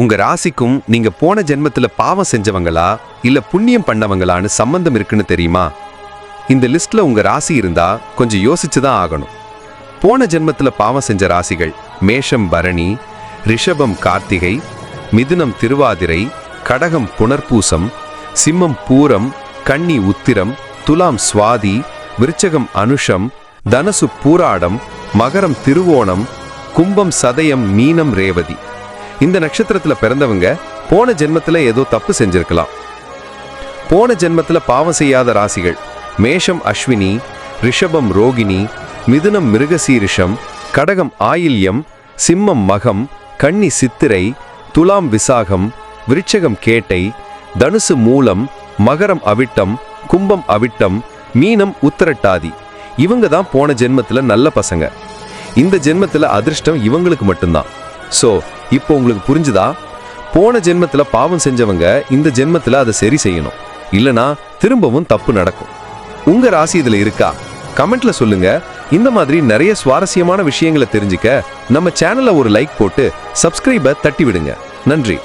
உங்க ராசிக்கும் நீங்க போன ஜென்மத்துல பாவம் செஞ்சவங்களா இல்ல புண்ணியம் பண்ணவங்களான்னு சம்பந்தம் இருக்குன்னு தெரியுமா? இந்த லிஸ்ட்ல உங்க ராசி இருந்தா கொஞ்சம் யோசிச்சு தான் ஆகணும். போன ஜென்மத்துல பாவம் செஞ்ச ராசிகள் மேஷம் பரணி ரிஷபம் கார்த்திகை மிதுனம் திருவாதிரை கடகம் புனர்பூசம் சிம்மம் பூரம் கன்னி உத்திரம் துலாம் சுவாதி விருச்சகம் அனுஷம் தனுசு பூராடம் மகரம் திருவோணம் கும்பம் சதயம் மீனம் ரேவதி. இந்த நட்சத்திரத்துல பிறந்தவங்க போன ஜென்மத்துல ஏதோ தப்பு செஞ்சிருக்கலாம். போன ஜென்மத்துல பாவம் செய்யாத ராசிகள். மேஷம் அஸ்வினி ரிஷபம் ரோகிணி மிதுனம் மிருகசீரிஷம் கடகம் ஆயில்யம் சிம்மம் மகம் கன்னி சித்திரை துலாம் விசாகம் விருச்சகம் கேட்டை தனுசு மூலம் மகரம் அவிட்டம் கும்பம் அவிட்டம் மீனம் உத்தரட்டாதி. இவங்க தான் போன ஜென்மத்துல நல்ல பசங்க. இந்த ஜென்மத்துல அதிர்ஷ்டம் இவங்களுக்கு மட்டும்தான். சோ இப்போ உங்களுக்கு புரிஞ்சுதா? போன ஜென்மத்துல பாவம் செஞ்சவங்க இந்த ஜென்மத்துல அதை சரி செய்யணும். இல்லனா திரும்பவும் தப்பு நடக்கும். உங்க ராசி இதுல இருக்கா? கமெண்ட்ல சொல்லுங்க. இந்த மாதிரி நிறைய சுவாரஸ்யமான விஷயங்களை தெரிஞ்சுக்க நம்ம சேனலை ஒரு லைக் போட்டு சப்ஸ்கிரைபை தட்டி விடுங்க நன்றி.